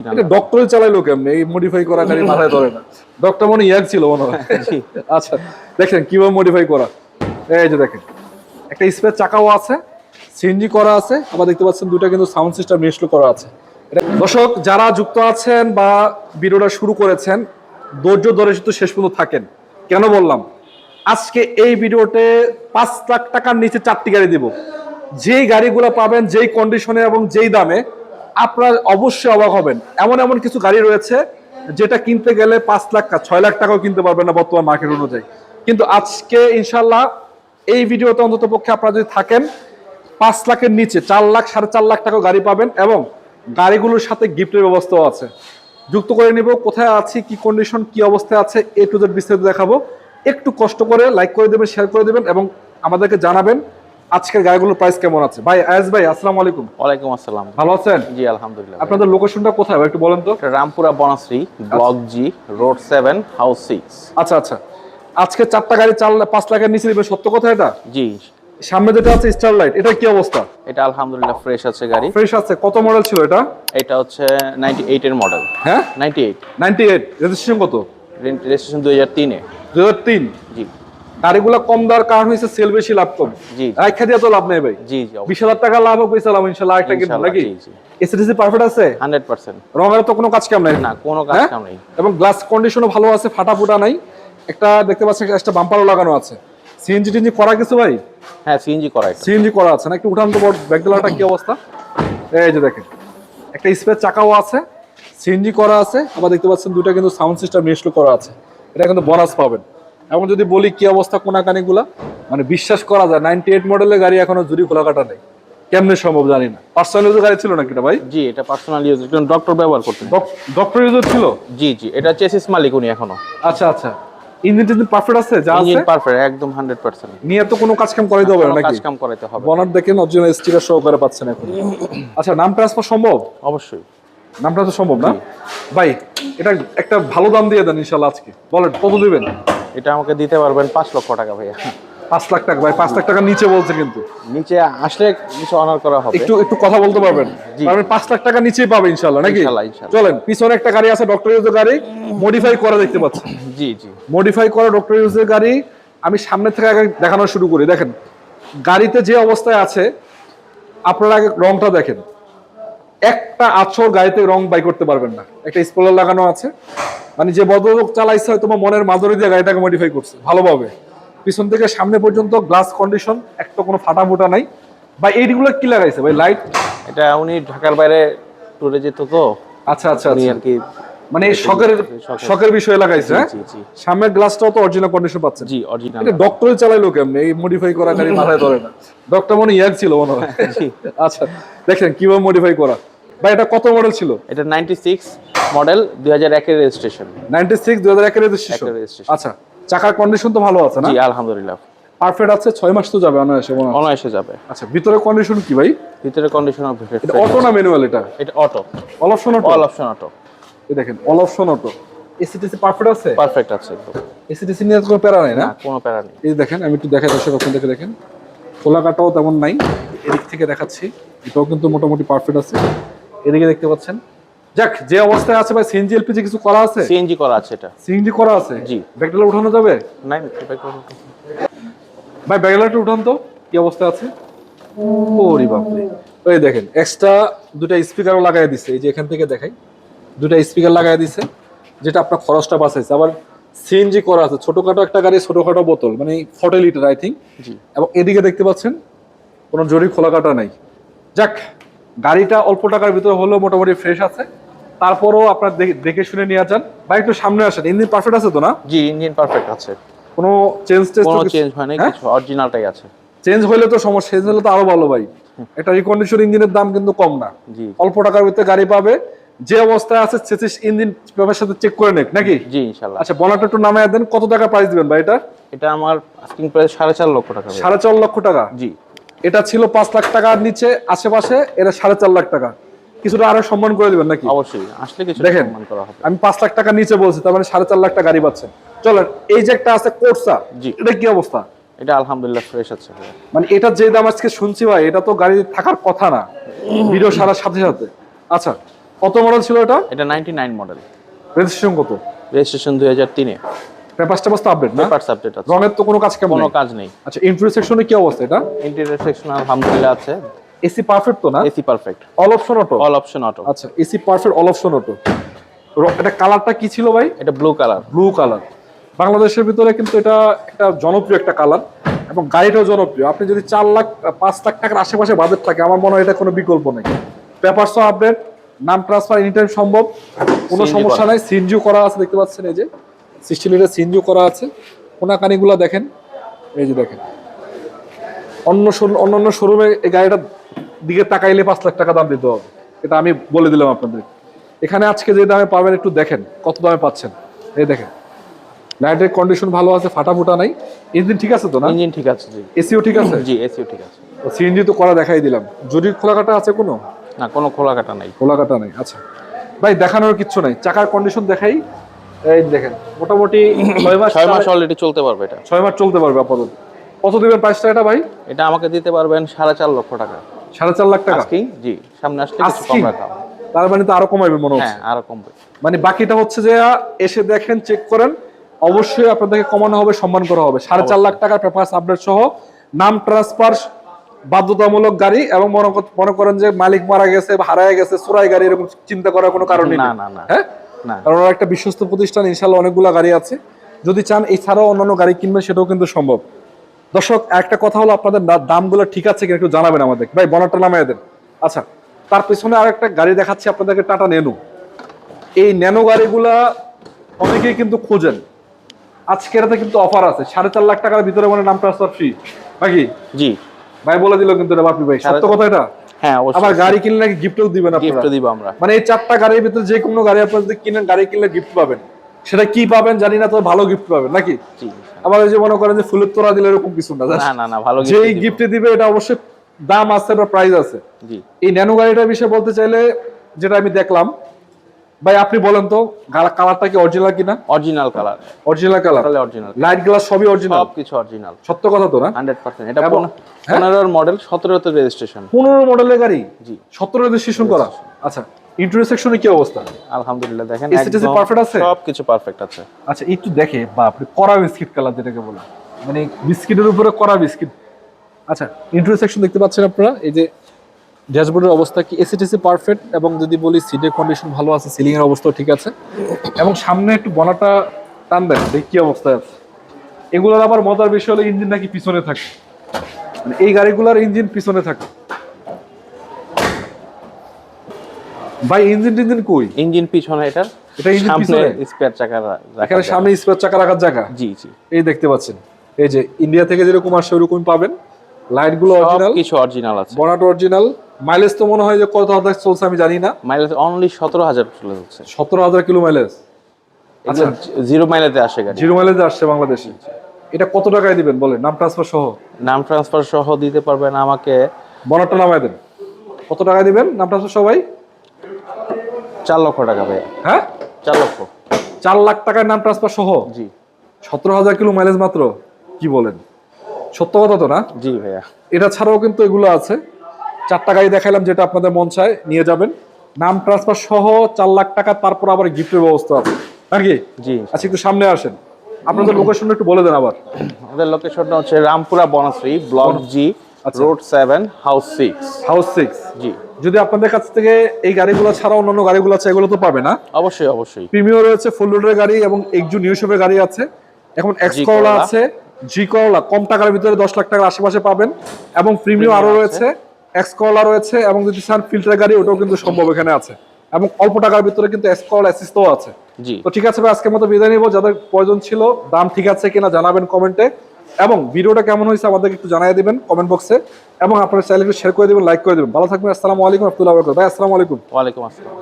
এটা চালাইলো কেমনে? এই মডিফাই করা গাড়ি মাথায় ধরে না। ডক্টর মনে ইয়াক ছিল মনে হয়। আচ্ছা দেখেন কীভাবে মডিফাই করা। এই যে দেখেন একটা স্পেস চাকাও আছে সিএনজি করা আছে আবার দেখতে পাচ্ছেন দুটো কিন্তু সাউন্ড সিস্টেম ইনস্টল করা আছে। দর্শক যারা যুক্ত আছেন বা ভিডিওটা শুরু করেছেন ধৈর্য ধরে শুধু শেষ পর্যন্ত থাকেন। কেন বললাম? আজকে এই ভিডিওতে পাঁচ লাখ টাকার নিচে চারটি গাড়ি দিব। যেই গাড়িগুলো পাবেন যেই কন্ডিশনে এবং যেই দামে আপনার অবশ্যই অবাক হবেন। এমন এমন কিছু গাড়ি রয়েছে যেটা কিনতে গেলে পাঁচ লাখ ছয় লাখ টাকাও কিনতে পারবেন না বর্তমান মার্কেট অনুযায়ী। কিন্তু আজকে ইনশাল্লাহ এই ভিডিওতে অন্তত পক্ষে আপনারা যদি থাকেন, পাঁচ লাখের নিচে চার লাখ, সাড়ে চার লাখ টাকা গাড়ি পাবেন এবং গাড়িগুলোর সাথে গিফটের ব্যবস্থাও আছে। যুক্ত করে নিব, কোথায় আছি, কি কন্ডিশন কি অবস্থায় আছে, এ টু জেড বিস্তারিত দেখাবো। একটু কষ্ট করে লাইক করে দেবেন শেয়ার করে দেবেন এবং আমাদেরকে জানাবেন আজকের গাড়িগুলোর প্রাইস কেমন আছে? ভাই আয়াজ ভাই আসসালামু আলাইকুম। ওয়ালাইকুম আসসালাম। ভালো আছেন? জি আলহামদুলিল্লাহ আপনাদের লোকেশনটা কোথায় একটু বলেন তো? Rampura Banasree block G road seven house six. আচ্ছা আচ্ছা। আজকে চারটা গাড়ি চার লাখ- পাঁচ লাখের নিচে দিবে সত্য কথা এটা? জি। সামনে যেটা আছে স্টারলাইট এটা কি অবস্থা? এটা আলহামদুলিল্লাহ ফ্রেশ আছে গাড়ি। ফ্রেশ আছে। কত মডেল ছিল এটা? এটা হচ্ছে নাইনটি এইটের মডেল হ্যাঁ? Ninety eight ninety eight registration কত রেজিস্ট্রেশন দুই হাজার তিনে। দু হাজার তিন? জি। গাড়িগুলো কম দেওয়ার কারণ হচ্ছে সেল বেশি লাভ কম। রাখা দিয়ে তো লাভ নেই ভাই। জি বিশ হাজার টাকা লাভ হোক পেয়েছিলাম ইনশাল্লাহ একটা ইনশাল্লাহ, নাকি? জি। পারফেক্ট আছে? Hundred percent. রঙের তো কোনো কাজ কাম নাই? না কোনো কাজ হ্যাঁ? কাম নেই। এবং গ্লাস কন্ডিশনও ভালো আছে ফাটা ফুটা নাই। একটা দেখতে পাচ্ছেন একটা বাম্পারও লাগানো আছে। সিএনজি টিএনজি করা কিছু ভাই? হ্যাঁ সিএনজি করা সিএনজি করা আছে না? একটু উঠান তো ব্যাকডালাটা কি অবস্থা? এই যে দেখেন একটা স্পেস চাকাও আছে সিএনজি করা আছে। আবার দেখতে পাচ্ছেন দুটো কিন্তু সাউন্ড সিস্টেম ইনস্টল করা আছে। এটা কিন্তু বোনাস পাবেন। এবং যদি বলি কি অবস্থা কোনাকানি গুলা মানে বিশ্বাস করা যায় নাইনটি এইট মডেলের গাড়ি এখনও জুড়ি খোলা কাটা নেই। কেমনে সম্ভব জানি না। পার্সোনাল ইউজের গাড়ি ছিল নাকি এটা ভাই? জি এটা পার্সোনাল ইউজ একজন ডক্টর ব্যবহার করতেন। ডক্টর ইউজের ছিল? জি জি এটা চেসিস মালিক উনি এখনও। আচ্ছা আচ্ছা। ইঞ্জিন টিঞ্জিন পারফেক্ট আছে? যা আছে? ইঞ্জিন পারফেক্ট একদম হান্ড্রেড পার্সেন্ট নিয়ে তো কোনো কাজ কাম করাই দেবে নাকি? কাজ কাম করাইতে হবে। বনার দেখেন অরিজিনাল স্টিকার সহকারে পাচ্ছেন এখন। আচ্ছা নাম ট্রান্সফার সম্ভব? অবশ্যই। নামটা তো সম্ভব না। ভাই এটা একটা ভালো দাম দিয়ে দেন ইনশাল্লাহ আজকে। বলেন কত দিবেন? এটা আমাকে দিতে পারবেন পাঁচ লক্ষ টাকা ভাইয়া। পাঁচ লাখ টাকা ভাই পাঁচ লাখ টাকা নিচে বলছে কিন্তু। নিচে আসলে কিছু অনার করা হবে। একটু একটু কথা বলতে পারবেন? জি। পারবেন পাঁচ লাখ টাকা নিচেই পাবে ইনশাল্লাহ নাকি। চলেন পিছনে একটা গাড়ি আছে ডক্টর ইউজের গাড়ি মডিফাই করা দেখতে পাচ্ছেন জি জি। মডিফাই করা ডক্টর ইউজের গাড়ি আমি সামনে থেকে আগে দেখানো শুরু করি। দেখেন গাড়িতে যে অবস্থায় আছে আপনারা আগে রংটা দেখেন। একটা আছর গায়েতে রং বাই করতে পারবেন না। একটা স্পলার লাগানো আছে। মানে যে ভদ্রলোক চালাইছে হয়তো মনের মাধুরী দিয়ে গাড়িটাকে মডিফাই করছে। ভালোভাবে। পিছন থেকে সামনে পর্যন্ত গ্লাস কন্ডিশন একটা কোনো ফাটা ফুটা নাই। বা এইগুলো কি লাগাইছে? ভাই লাইট এটা উনি ঢাকার বাইরে টুরে যেত তো। আচ্ছা আচ্ছা আচ্ছা। আর কি মানে শখের শখের। বিষয়ে লাগাইছে হ্যাঁ? সামনের গ্লাসটাও তো অরিজিনাল কন্ডিশন পাচ্ছেন জি অরিজিনাল এটা ডক্টরই চালাইলো কেমনে? এই মডিফাই করা গাড়ি মাথায় ধরে না। ডক্টর মনে ইয়াক ছিল মনে হয়। জি। আচ্ছা দেখেন কীভাবে মডিফাই করা। ভাই এটা কত মডেল ছিল? এটা নাইনটি সিক্স মডেল দুই হাজার একের রেজিস্ট্রেশন নাইনটি সিক্স দুই হাজার একের রেজিস্ট্রেশন আচ্ছা চাকার কন্ডিশন তো ভালো আছে না? জি আলহামদুলিল্লাহ। পারফেক্ট আছে ছয় মাস তো যাবে অনায়াসে মনে হয়। অনায়াসে যাবে। আচ্ছা ভিতরে কন্ডিশন কি ভাই? ভিতরে কন্ডিশন এটা অটো না ম্যানুয়াল এটা? এটা auto all option auto all option auto এই দেখেন all option auto ACTC perfect আছে? পারফেক্ট আছে। এসিটিসি নিয়ে কোনো প্যারা নাই না? কোনো প্যারা নেই। এই দেখেন আমি একটু দেখাই দর্শক ওখান থেকে দেখেন। খোলা কাটাও তেমন নাই। এদিক থেকে দেখাচ্ছি এটাও কিন্তু মোটামুটি পারফেক্ট আছে। এদিকে দেখতে পাচ্ছেন। যাক যে অবস্থায় আছে ভাই সিএনজি এলপিজি কিছু করা আছে? সিএনজি করা আছে এটা। সিএনজি করা আছে? জি। ব্যাগডালা উঠানো যাবে? নাই ভাই ব্যাগডালাটা উঠান তো কি অবস্থা আছে? ওরে বাপরে। ওই দেখেন এক্সট্রা দুটা স্পিকারও লাগাই দিছে এই যে এখান থেকে দেখাই। দুটা স্পিকার লাগাই দিছে যেটা আপনার খরচটা বাঁচাইছে। আবার সিএনজি করা আছে ছোটখাটো একটা গাড়ি ছোটখাটো বোতল মানে ফর্টি লিটার আই থিঙ্ক এবং এদিকে দেখতে পাচ্ছেন কোনো জরি খোলা কাটা নাই। যাক গাড়িটা অল্প টাকার ভিতরে হলেও মোটামুটি ফ্রেশ আছে। তারপরও আপনার দেখে- শুনে নিয়ে যান। বা একটু সামনে আসেন ইঞ্জিন পারফেক্ট আছে তো না? জি ইঞ্জিন পারফেক্ট আছে। কোনো চেঞ্জ টেস্ট কোনো চেঞ্জ হয়? না কিছু অরিজিনালটাই আছে। চেঞ্জ হলে তো সমস্যা চেঞ্জ হলে তো আরও ভালো ভাই। একটা রিকন্ডিশন ইঞ্জিনের দাম কিন্তু কম না। জি। অল্প টাকার ভিতরে গাড়ি পাবে যে অবস্থায় আছে চেসিস ইঞ্জিন পেপার সাথে চেক করে নেক নাকি? জি ইনশাল্লাহ। আচ্ছা বনাটা একটু নামে দেন কত টাকা প্রাইস দিবেন ভাই এটা? এটা আমার আস্কিং প্রাইস সাড়ে চার লক্ষ টাকা। সাড়ে চার লক্ষ টাকা? জি। এটা ছিল পাঁচ লাখ টাকার নিচে আশেপাশে এটা সাড়ে চার লাখ টাকা। কিছুটা আরও সম্মান করে দিবেন নাকি? অবশ্যই আসলে কিছু দেখেন। সম্মান করা হবে। আমি পাঁচ লাখ টাকা নিচে বলছি তার মানে সাড়ে চার লাখ টাকা গাড়ি পাচ্ছেন চলেন এই যে একটা আছে কোর্সা জি। এটা কি অবস্থা? এটা আলহামদুলিল্লাহ ফ্রেশ আছে মানে এটা যে দাম আজকে শুনছি ভাই এটা তো গাড়ি থাকার কথা না ভিডিও সারার সাথে সাথে। আচ্ছা কত মডেল ছিল এটা? এটা নাইনটি নাইন মডেল রেজিস্ট্রেশন কত? রেজিস্ট্রেশন দুই হাজার তিনে। পেপার টেপার তো আপডেট না? পেপার আপডেট আছে। রঙের তো কোনো কাজ কেমন কোনো কাজ নেই। আচ্ছা ইন্টারভিউ সেকশনে কি অবস্থা এটা? ইন্টেরিয়র সেকশন আলহামদুলিল্লাহ আছে। এসি পারফেক্ট তো না? AC perfect all option auto all option auto আচ্ছা AC perfect all option auto এটা কালারটা কি ছিল ভাই? এটা ব্লু কালার ব্লু কালার বাংলাদেশের ভিতরে কিন্তু এটা একটা জনপ্রিয় একটা কালার এবং গাড়িটাও জনপ্রিয়। আপনি যদি চার লাখ পাঁচ লাখ টাকার আশেপাশে বাজেট থাকে আমার মনে হয় এটা কোনো বিকল্প নেই। পেপারস আপডেট নাম ট্রান্সফার এনি টাইম সম্ভব। কোনো সমস্যা নাই সিনজিও করা আছে দেখতে পাচ্ছেন এই যে। সিক্সটি লিটার সিনজিও করা আছে। কোনাকানিগুলো দেখেন এই যে দেখেন। অন্য শোরুম অন্য শোরুমে এই গাড়িটার দিকে তাকাইলে পাঁচ লাখ টাকা দাম দিতে হবে। এটা আমি বলে দিলাম আপনাদের। এখানে আজকে যে দামে পাবেন একটু দেখেন কত দামে পাচ্ছেন। এই দেখেন। লাইটের কন্ডিশন ভালো আছে ফাটা ফুটা নাই। ইঞ্জিন ঠিক আছে তো না? ইঞ্জিন ঠিক আছে জি। এসিও ঠিক আছে? জি এসিও ঠিক আছে। সিএনজি তো করা দেখাই দিলাম। যদি খোলাকাটা আছে কোনো? না কোনো খোলা কাটা নাই। খোলা কাটা নাই আচ্ছা। ভাই দেখানোর কিচ্ছু নাই। চাকার কন্ডিশন দেখাই। এই দেখেন মোটামুটি ছয় মাস ছয় মাস অলরেডি চলতে পারবে এটা। ছয় মাস চলতে পারবে আপাতত। কত দিবেন প্রাইসটা এটা ভাই? এটা আমাকে দিতে পারবেন সাড়ে চার লক্ষ টাকা। সাড়ে চার লাখ টাকা? জি সামনে আসলে কিছু কম রাখা তার মানে তো আরও কমাইবে মনে হচ্ছে? হ্যাঁ আরও কমবে। মানে বাকিটা হচ্ছে যে এসে দেখেন চেক করেন। অবশ্যই আপনাদেরকে কমানো হবে সম্মান করা হবে। সাড়ে চার লাখ টাকার পেপার আপডেট সহ নাম ট্রান্সফার বাধ্যতামূলক গাড়ি এবং মনে কর- করেন যে মালিক মারা গেছে হারায় গেছে চোরাই গাড়ি এরকম চিন্তা করার কোনো কারণ নেই। না না। না হ্যাঁ? না। কারণ ওরা একটা বিশ্বস্ত প্রতিষ্ঠান ইনশাল্লাহ অনেকগুলো গাড়ি আছে। যদি চান এছাড়াও অন্যান্য গাড়ি কিনবেন সেটাও কিন্তু সম্ভব। দর্শক একটা কথা হলো আপনাদের দামগুলো ঠিক আছে কিনা একটু জানাবেন আমাদের। ভাই বনারটা নামায় দেন। আচ্ছা তার পেছনে আর একটা গাড়ি দেখাচ্ছি আপনাদেরকে টাটা নেনু। এই ন্যানো গাড়িগুলা অনেকেই কিন্তু খোঁজেন। আজকের কিন্তু অফার আছে। সাড়ে চার লাখ টাকার ভিতরে মানে নাম ট্রান্সফার ফ্রি নাকি? জি। ভাই বলে দিল কিন্তু এটা বাপি ভাই সত্য কথা এটা? হ্যাঁ আবার অবশ্যই গাড়ি কিনলে নাকি গিফটও দিবেন আপনারা? গিফট দিব আমরা। মানে এই চারটা গাড়ির ভিতরে যে কোনো গাড়ি আপনারা যদি কিনেন গাড়ি কিনলে গিফট পাবেন। সেটা কি পাবেন জানি না তো ভালো গিফট পাবেন নাকি? আবার ওই যে মনে করেন যে ফুলের তোরা দিলে এরকম কিছু না না না না ভালো যেই গিফট দিবে। এটা অবশ্যই দাম আছে বা প্রাইস আছে। জি। এই ন্যানো গাড়িটার বিষয়ে বলতে চাইলে যেটা আমি দেখলাম ভাই আপনি বলেন তো কালারটা কি অরিজিনাল কিনা? অরিজিনাল কালার অরিজিনাল কালার তাহলে অরিজিনাল লাইট গ্লাস সবই অরিজিনাল সব কিছু অরিজিনাল সত্য কথা তো না? হান্ড্রেড পার্সেন্ট এটা এবং- হ্যাঁ? পনেরোর মডেল সতেরোতে রেজিস্ট্রেশন পনেরো মডেলের গাড়ি? জি। সতেরো রেজিস্ট্রেশন করা? আচ্ছা ইন্টারসেকশনে কি অবস্থা? আলহামদুলিল্লাহ দেখেন একদম perfect আছে? সব কিছু পারফেক্ট আছে। আচ্ছা একটু দেখে বাপরে কড়া বিস্কিট কালার যেটাকে বলে। মানে বিস্কিটের উপরে কড়া বিস্কিট। আচ্ছা ইন্টারসেকশন দেখতে পাচ্ছেন আপনারা? এই যে ড্যাশবোর্ডের অবস্থা কি? এসিটিসি পারফেক্ট এবং যদি বলি সিটের কন্ডিশন ভালো আছে সিলিং এর অবস্থাও ঠিক আছে। এবং সামনে একটু বনাটা টান দেন দেখি কি অবস্থায় আছে। এগুলোর আবার মজার বিষয় হলো ইঞ্জিন নাকি পিছনে থাকে। মানে এই গাড়িগুলোর ইঞ্জিন পিছনে থাকে। ভাই ইঞ্জিন টিঞ্জিন কই? ইঞ্জিন পিছনে এটা engine সামনে পিছনে? স্পেয়ার চাকা রা- রাখার এখানে সামনে স্পেয়ার চাকা রাখার জায়গা? জি জি। এই দেখতে পাচ্ছেন। এই যে ইন্ডিয়া থেকে যেরকম আসে ওরকম পাবেন। লাইটগুলো অরিজিনাল কিছু অরিজিনাল আছে। বনাট অরিজিনাল মাইলেজ তো মনে হয় যে কত হাজার চলছে আমি জানি না। মাইলেজ অনলি সতেরো হাজার চলে যাচ্ছে। সতেরো হাজার কিলো মাইলেজ আচ্ছা। জিরো মাইলেজে আসে গাড়ি। জিরো মাইলেজ আসছে বাংলাদেশে। এটা কত টাকায় দিবেন বলে নাম ট্রান্সফার সহ। নাম ট্রান্সফার সহ দিতে পারবেন আমাকে বনাটটা নামায় দেন। কত টাকা দিবেন? নাম ট্রান্সফার সবাই চার লক্ষ টাকা ভাইয়া। হ্যাঁ? চার লক্ষ। চার লাখ টাকার নাম ট্রান্সফার সহ? জি। সতেরো হাজার কিলো মাইলেজ মাত্র? কি বলেন? সত্য কথা তো না? জি ভাইয়া। এটা ছাড়াও কিন্তু এগুলো আছে। চারটা গাড়ি দেখাইলাম যেটা আপনাদের মন চায় নিয়ে যাবেন। নাম ট্রান্সফার সহ চার লাখ টাকা তারপর আবার গিফটের ব্যবস্থা আছে নাকি? জি। আচ্ছা একটু সামনে আসেন। আপনাদের লোকেশনটা একটু বলে দেন আবার। আমাদের লোকেশনটা হচ্ছে Rampura Banasree block G. Road seven house six house six G. যদি আপনাদের কাছ থেকে এই গাড়িগুলো ছাড়া অন্যান্য গাড়িগুলো আছে এগুলো তো পাবে না। অবশ্যই অবশ্যই। প্রিমিয়ার রয়েছে ফুল রোডের গাড়ি এবং একজু নিউ শেপের গাড়ি আছে। এখন এক্স করলা আছে। জি করলা কম টাকার ভিতরে দশ লাখ টাকার আশেপাশে পাবেন। এবং প্রিমিয়াম আরও রয়েছে। এক্স করলা রয়েছে এবং যদি চান ফিল্টার গাড়ি ওটাও কিন্তু সম্ভব এখানে আছে। এবং অল্প টাকার ভিতরে কিন্তু এক্স করলা অ্যাসিস্টও আছে। জি। তো ঠিক আছে ভাই আজকের মতো বিদায় নিব। যাদের প্রয়োজন ছিল দাম ঠিক আছে কিনা জানাবেন কমেন্টে। এবং ভিডিওটা কেমন হয়েছে আমাদেরকে একটু জানিয়ে দিবেন কমেন্ট বক্সে। এবং আপনার চ্যানেলকে শেয়ার করে দেবেন লাইক করে দিবেন। ভালো থাকবেন। আসসালামু আলাইকুম আব্দুল্লাহ ভাই আসসালামু আলাইকুম। ওয়ালাইকুম আসসালাম।